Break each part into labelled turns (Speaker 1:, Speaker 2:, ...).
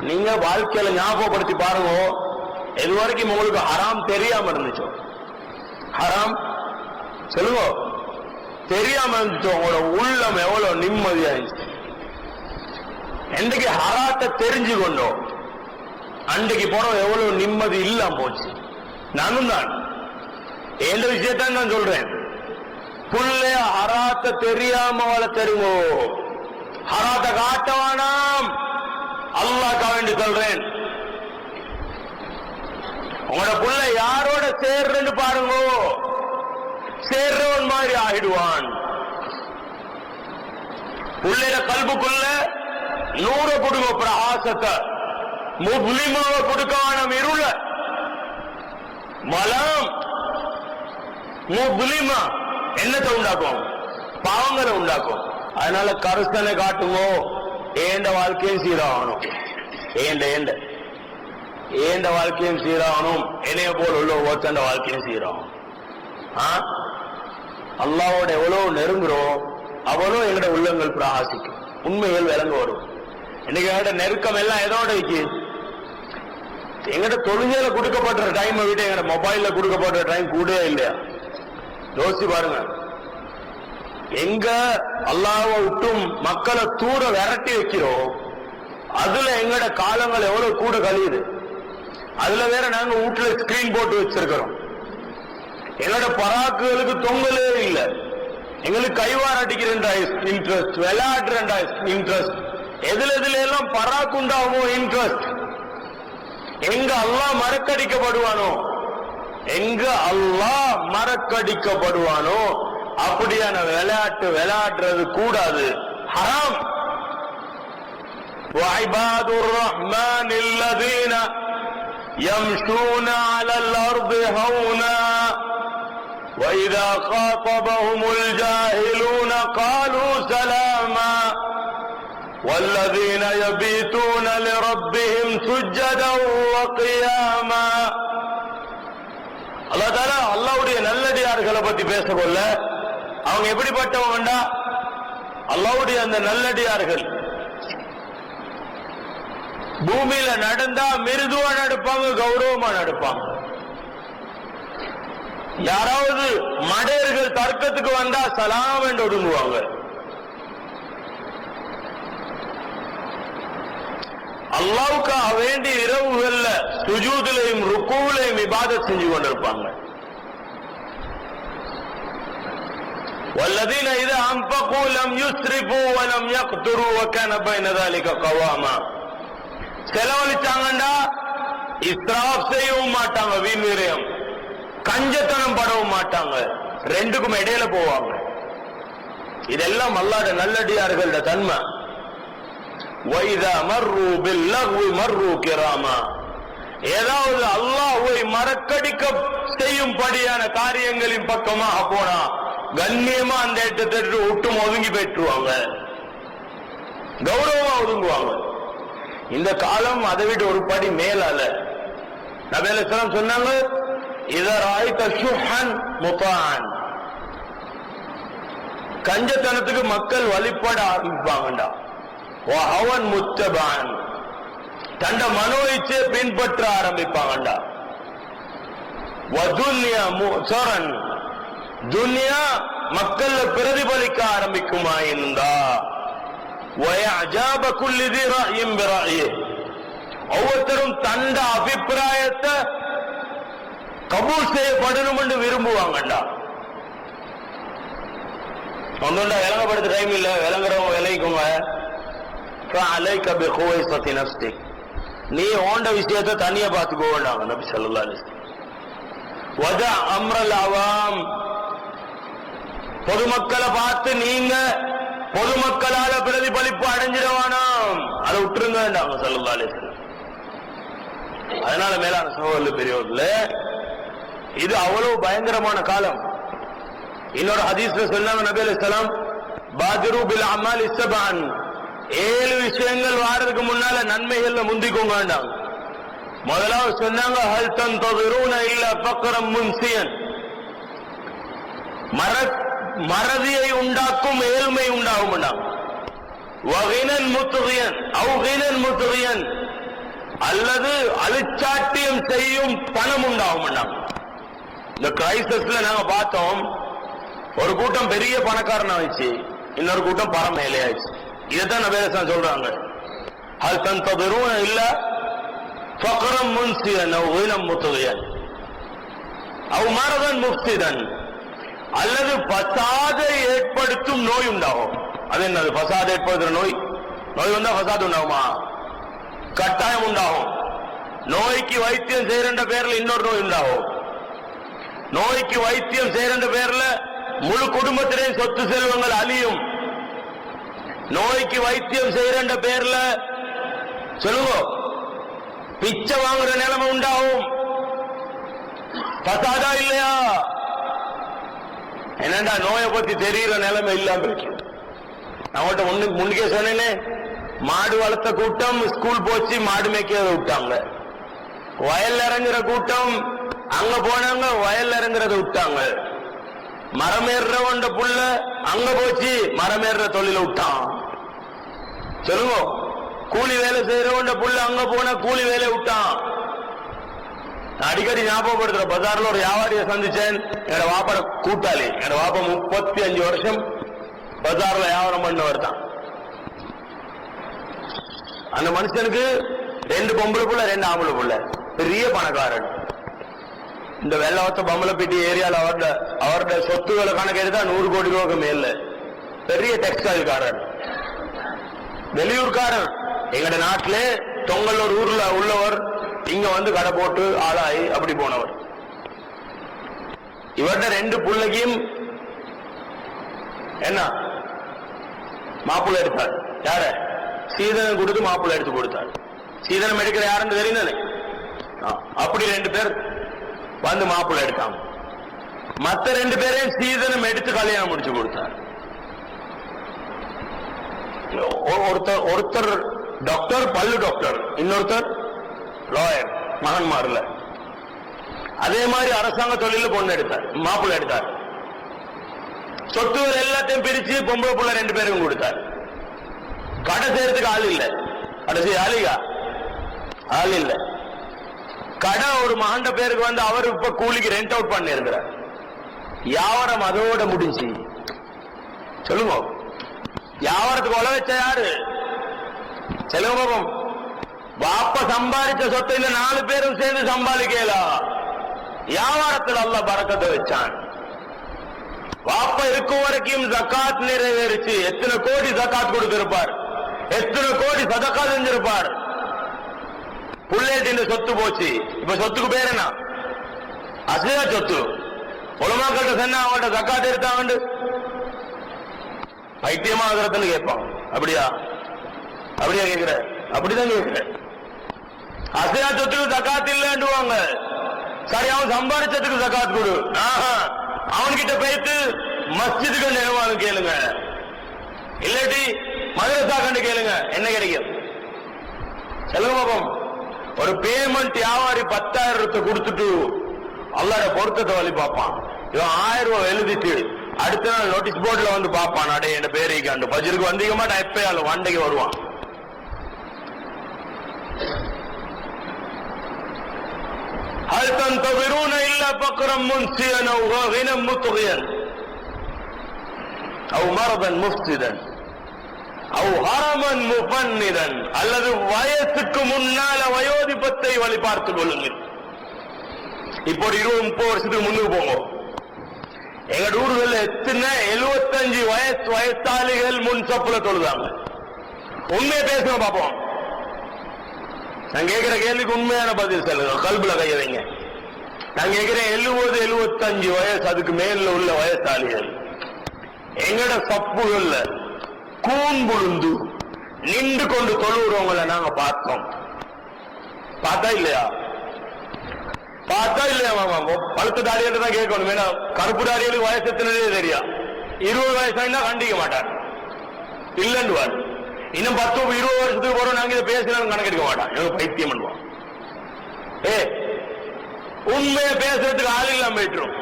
Speaker 1: நீங்க வாழ்க்கையில ஞாபகப்படுத்தி பாருங்க இது வரைக்கும் உங்களுக்கு ஹராம் தெரியாம இருந்துச்சோ? ஹராம்? சொல்லுங்க. தெரியாம இருந்துச்சோ? உங்களோட உள்ளம் எவ்வளவு நிம்மதியா இருந்துச்சு என்றைக்கு ஹராத்தை தெரிஞ்சு கொண்டோம் அன்றைக்கு போறோம் எவ்வளவு நிம்மதி இல்லாம போச்சு. நானும் தான். எந்த விஷயத்தான் நான் சொல்றேன். புள்ளைய ஹராத்த தெரியாம வளர்த்தருங்கோ ஹராத்த காட்ட அல்லாக்கா அல்லாஹ் வேண்டி சொல்றேன். உங்களோட புள்ள யாரோட சேர்றன்னு பாருங்கோ. சேர்றவன் மாதிரி ஆகிடுவான். புள்ளைய கல்புக்குள்ள நூற கொடுங்க பிரகாசத்தை முஸ்லிமாவ கொடுக்க இருள. மலம். முஸ்லிமா. என்னத்தை உண்டாக்கும்? பாவங்களை உண்டாக்கும். அதனால கருத்தனை காட்டுவோம் ஏண்ட வாழ்க்கையும் சீராகணும். ஏண்ட ஏண்ட ஏண்ட வாழ்க்கையும் சீராகணும். என்னைய போல் உள்ள ஒருத்தண்ட வாழ்க்கையும் சீராகணும். ஆ? அல்லாவோட எவ்வளவு நெருங்குறோம் அவ்வளோ எங்களோட உள்ளங்கள் பிரகாசிக்கும். உண்மைகள் விளங்க வரும். இன்னைக்கு எங்கட நெருக்கம் எல்லாம் எதோட இருக்கு. எங்கட தொழுகையில கொடுக்கப்படுற டைமை விட எங்கட மொபைல்ல கொடுக்கப்படுற டைம் கூடவே இல்லையா? யோசிச்சு பாருங்க. எங்க அல்லாவை விட்டும் மக்களை தூர விரட்டி வைக்கிறோம் அதுல எங்கட காலங்கள் எவ்வளவு கூட கழியுது. அதுல வேற நாங்க வீட்டுல ஸ்கிரீன் போட்டு வச்சிருக்கிறோம். எங்களோட பராக்குகளுக்கு தொங்கலே இல்லை. எங்களுக்கு கைவார் அடிக்கிற இன்ட்ரெஸ்ட் விளையாடுற இன்ட்ரெஸ்ட் எதுல எதுல எல்லாம் பராக்குண்டாகுமோ இன்ட்ரெஸ்ட் எங்க அல்லாஹ் மறக்கடிக்கப்படுவானோ? எங்க அல்லா மறக்கடிக்கப்படுவானோ? அப்படியான விளையாட்டு விளையாடுறது கூடாது ஹராம் وعباد الرحمن الذين يمشون على الأرض هونا وإذا خاطبهم الجاهلون قالوا سلاما والذين يبيتون لربهم سجدا وقياما அல்லா தாலா அல்லாவுடைய நல்லடியார்களை பத்தி பேசக்கொள்ள அவங்க எப்படிப்பட்டவங்கண்டா அல்லாவுடைய அந்த நல்லடியார்கள். பூமியில நடந்தா மிருதுவா நடப்பாங்க கௌரவமா நடப்பாங்க. யாராவது மடையர்கள் தர்க்கத்துக்கு வந்தா சலாம் என்று ஒடுங்குவாங்க அல்லாவுக்கு வேண்டிய இரவுகள்ல சுஜூதிலையும் ருக்குவிலையும் விவாதம் செஞ்சு கொண்டிருப்பாங்க. والذين إذا أنفقوا لم يسرفوا ولم يقتروا وكان بين ذلك قواما செலவழிச்சாங்கண்டா இஸ்ராப் செய்யவும் மாட்டாங்க வீண் விரயம் கஞ்சத்தனம் படவும் மாட்டாங்க ரெண்டுக்கும் இடையில போவாங்க இதெல்லாம் அல்லாட நல்லடியார்களோட தன்மை வைதா மர்ரு பில்லஹ்வி மர்ரு கிராமா ஏதாவது அல்லாஹ்வை மறக்கடிக்க செய்யும்படியான காரியங்களின் பக்கமாக போனா கண்ணியமா அந்த இடத்தை விட்டு ஒதுங்கி பெற்றுவாங்க கௌரவமா ஒதுங்குவாங்க. இந்த காலம் அதை விட ஒரு படி மேலால நபேல சொன்னாங்க இதர் ஆய்த்த சுஹன் கஞ்சத்தனத்துக்கு மக்கள் வழிபட ஆரம்பிப்பாங்கடா. அவன் முத்தபான். தண்ட மனோ இச்சையை பின்பற்ற ஆரம்பிப்பாங்கடா. வதுல்யா முசரன் துன்யா மக்கள்ல பிரதிபலிக்க ஆரம்பிக்குமாயிருந்தா குல்லிதி ஒவ்வொருத்தரும் தந்த அபிப்பிராயத்தை கபூல் செய்யப்படணும் என்று விரும்புவாங்கண்டா. ஒன்றுண்டா விளங்கப்படுத்த டைம் இல்ல. விளங்குறவங்க விளைக்குங்க அலைக்க பிஹுவைசத்தி நஃப்ஸி நீ ஓண்ட விஷயத்தை தனியா பார்த்துக்கோ வேண்டாம் நபி ஸல்லல்லாஹு அலைஹி அம்ரல் அவாம். பொதுமக்களை பார்த்து நீங்க பொதுமக்களால பிரதிபலிப்பு அடைஞ்சிடவானாம். அதை விட்டுருங்க வேண்டாங்க அதனால மேலான சகோதரர் பெரியவர்கள இது அவ்வளவு பயங்கரமான காலம். இன்னொரு ஹதீஸ்ல சொன்னாங்க நபி அலைஹிஸ்ஸலாம் பாதிரு பில் அமால் ஏழு விஷயங்கள் வாரதுக்கு முன்னால நன்மைகள்ல முந்திக்கோங்க வேண்டாம் முதலாவது சொன்னாங்க ஹல் தந்ததுரூன இல்ல பக்கரம் முன்சியன். மரத் மறதியை உண்டாக்கும் ஏழ்மை உண்டாகும் வகைனன் வகினன் முத்துகியன் அவுகினன் முத்துகியன். அல்லது அழிச்சாட்டியம் செய்யும் பணம் உண்டாகும் இந்த கிரைசஸ்ல நாங்க பார்த்தோம் ஒரு கூட்டம் பெரிய பணக்காரன் ஆயிடுச்சு இன்னொரு கூட்டம் பணம் மேலே ஆயிடுச்சு. இதைத்தான் நபேரசன் சொல்றாங்க. அது தன் தொகரும் இல்ல ஃபக்ரம் முன்சியன் உயிலம் முத்துகையன். அவ் மரதன் முஃப்திதன் அல்லது பசாதை ஏற்படுத்தும் நோய் உண்டாகும். அது என்னது? பசாதை ஏற்படுத்துற நோய்? நோய் வந்தா பசாது உண்டாகுமா? கட்டாயம் உண்டாகும். நோய்க்கு வைத்தியம் செய்யற பேர்ல இன்னொரு நோய் உண்டாகும். நோய்க்கு வைத்தியம் செய்யற பேர்ல முழு குடும்பத்திலேயும் சொத்து செல்வங்கள் அழியும். நோய்க்கு வைத்தியம் செய்யற பேர்ல சொல்லுங்க. பிச்சை வாங்குற நிலைமை உண்டாகும். பசாதா இல்லையா? என்னண்டா நோயை பத்தி தெரியுற நிலைமை இல்லாம இருக்கு. நான் ஒண்ணு முன்னுக்கே சொன்னேனே மாடு வளர்த்த கூட்டம் ஸ்கூல் போச்சு மாடு மேய்க்கிறத விட்டாங்க. வயல் இறங்குற கூட்டம் அங்க போனாங்க வயல் இறங்குறத விட்டாங்க. மரம் ஏறுறவண்ட புள்ள அங்க போச்சு மரம் ஏறுற தொழில விட்டான். சொல்லுங்க கூலி வேலை செய்யறவண்ட புள்ள அங்க போன கூலி வேலையை விட்டான். அடிக்கடி ஞாபகப்படுத்துற பஜார்ல ஒரு வியாபாரியை சந்திச்சேன். என்னோட வாப்பட கூட்டாளி என்னோட வாப்பா முப்பத்தி அஞ்சு வருஷம் பஜார்ல வியாபாரம் பண்ணவர் தான். அந்த மனுஷனுக்கு ரெண்டு பொம்பளை புள்ள ரெண்டு ஆம்பளை புள்ள. பெரிய பணக்காரன். இந்த வெள்ளவத்த பம்பளப்பட்டி ஏரியால அவரோட அவரோட சொத்துக்களை கணக்கு எடுத்தா நூறு கோடி ரூபாய்க்கு மேல பெரிய டெக்ஸ்டைல் காரன் வெளியூர்காரன். எங்கட நாட்டிலே தொங்கலூர் ஊர்ல உள்ளவர் இங்க வந்து கடை போட்டு ஆளாயி அப்படி போனவர். இவர்கிட்ட ரெண்டு பிள்ளைக்கும் என்ன? மாப்பிள்ளை எடுத்தார். யார? சீதனம் கொடுத்து மாப்பிள்ளை எடுத்து கொடுத்தார். சீதனம் எடுக்கிற யாருன்னு தெரியுது அப்படி ரெண்டு பேர் வந்து மாப்பிள்ளை எடுத்தாங்க. மத்த ரெண்டு பேரையும் சீதனம் எடுத்து கல்யாணம் முடிச்சு கொடுத்தார். ஒ- ஒருத்தர் ஒருத்தர் டாக்டர் பல்லு டாக்டர் இன்னொருத்தர் லாயர் மகன்மார்ல அதே மாதிரி அரசாங்க தொழில பொண்ணு எடுத்தார் மாப்பிள்ளை எடுத்தார். சொத்துகள் எல்லாத்தையும் பிரிச்சு பொம்பளை புள்ள ரெண்டு பேருக்கும் கொடுத்தார். கடை செய்யறதுக்கு ஆள் இல்ல. கடைசி ஆளிகா ஆள் இல்ல. கடை ஒரு மகண்ட பேருக்கு வந்து அவர் இப்ப கூலிக்கு ரெண்ட் அவுட் பண்ணி இருக்கிறார் வியாபாரம் அதோட முடிஞ்சு? சொல்லுங்க. வியாபாரத்துக்கு உழ வச்ச யாரு செலவு பாப்போம் பாப்ப சம்பாதிச்ச சொத்தை இந்த நாலு பேரும் சேர்ந்து சம்பாதிக்கலாம் வியாபாரத்தில் அல்ல பறக்கத்தை வச்சான். வாப்ப இருக்கும் வரைக்கும் ஜக்காத் நிறைவேறிச்சு. எத்தனை கோடி ஜக்காத் கொடுத்திருப்பார்? எத்தனை கோடி சதக்கா செஞ்சிருப்பார்? புள்ளேட்டின் சொத்து போச்சு. இப்ப சொத்துக்கு பேர் என்ன? அசையா சொத்து. உலமாக்கிட்ட சொன்னா அவங்கள்ட்ட ஜக்காத் எடுத்தாங்க பைத்தியமா ஆகிறதுன்னு கேட்பான். அப்படியா? அப்படியா கேட்கிற? அப்படிதான் கேட்கிறேன் அசையா சொத்துக்கு ஜக்காத் இல்லைன்னுவாங்க. சரி அவன் சம்பாதிச்சதுக்கு ஜக்காத் கொடு அவன்கிட்ட பேத்து மஸ்ஜிதுக்கு நிர்வாகம் கேளுங்க. இல்லாட்டி மதுரசா கண்டு கேளுங்க. என்ன கிடைக்கும்? சொல்லுங்க பாப்போம். ஒரு பேமெண்ட் வியாபாரி பத்தாயிரம் ரூபாய் கொடுத்துட்டு அல்லாட பொருத்தத்தை வழி பார்ப்பான். இவன் ஆயிரம் ரூபாய் எழுதிட்டு அடுத்த நாள் நோட்டீஸ் போர்டில் வந்து பார்ப்பான். அடைய என் பேரைக்காண்டு பஜருக்கு வந்தீங்க மாட்டேன். எப்பயாலும் வண்டைக்கு வருவான். هل تنتظرون إلا فقرا منسيا أو غاغنا مطغيا أو مرضا مفسدا أو هرما مفندا அல்லது வயசுக்கு முன்னால வயோதிபத்தை வழி பார்த்துக் கொள்ளுங்கள் இப்போ ஒரு இருபது முப்பது வருஷத்துக்கு முன்னுக்கு போங்க எங்க ஊர்கள்ல எத்தனை எழுபத்தஞ்சு வயசு வயசாளிகள் முன் சப்புல தொழுதாங்க உண்மையை பேசுங்க பாப்போம் நான் கேட்கிற கேள்விக்கு உண்மையான பதில் சொல்லுங்க. கல்புல கைய வைங்க. நான் கேட்கிறேன் எழுபது எழுபத்தஞ்சு வயசு அதுக்கு மேல உள்ள வயசாளிகள். எங்கட சப்புகள்ல கூம்புழுந்து நின்று கொண்டு தொழுகிறவங்களை நாங்க பார்த்தோம். பார்த்தா இல்லையா? பார்த்தா இல்லையா மாமா பழுத்த தாடியில தான் கேட்கணும். ஏன்னா கருப்பு தாடிகளுக்கு வயசு எத்தனையே தெரியா இருபது வயசாயிருந்தா கண்டிக்க மாட்டார் இல்லைன்னு இன்னும் பத்து இருபது வருஷத்துக்கு போறோம் நாங்க இதை பேசினாலும் கணக்கெடுக்க மாட்டோம். எனக்கு பைத்தியம் பண்ணுவோம் ஏ உண்மையை பேசுறதுக்கு ஆள் இல்லாம போயிட்டுரும்.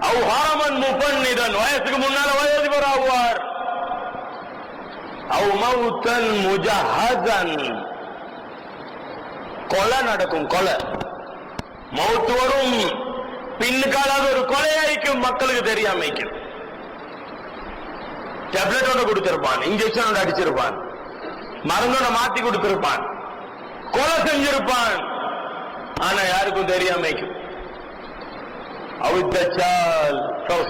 Speaker 1: அவ் ஹாரமன் முப்பன்னிதன் வயசுக்கு முன்னால வயோதிபர் ஆகுவார் அவ் மௌத்தன் முஜஹன் கொலை நடக்கும் கொலை. மவுத்து வரும். பின்னுக்காலாவது ஒரு கொலையாய்க்கும் மக்களுக்கு தெரியாமைக்கும். டேப்லெட் ஒன்று கொடுத்திருப்பான். இன்ஜெக்ஷன் ஒன்று அடிச்சிருப்பான். மருந்தோட மாத்தி கொடுத்திருப்பான். கொலை செஞ்சிருப்பான். ஆனா யாருக்கும் தெரியாமைக்கும் அவு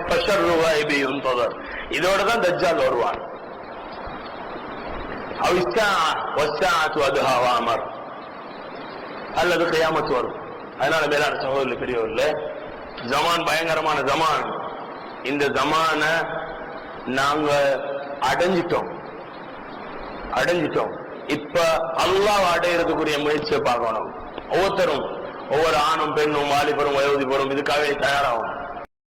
Speaker 1: ஸ்பெஷல் ரூபாய் தொடர் இதோட தான் தஜ்ஜால் வருவான். அவிஸ்தா அது அதுஹாவா அமர். அல்லது கையாமத்து வரும். அதனால மேலான சகோதரர் பெரியவர்கள் ஜமான் பயங்கரமான ஜமான். இந்த ஜமான நாங்க அடைஞ்சிட்டோம். அடைஞ்சிட்டோம். இப்ப அல்லாஹ் அடையிறதுக்குரிய முயற்சியை பார்க்கணும். ஒவ்வொருத்தரும் ஒவ்வொரு ஆணும் பெண்ணும் வாலிபரும் வயோதிபரும் இதுக்காகவே தயாராகணும்.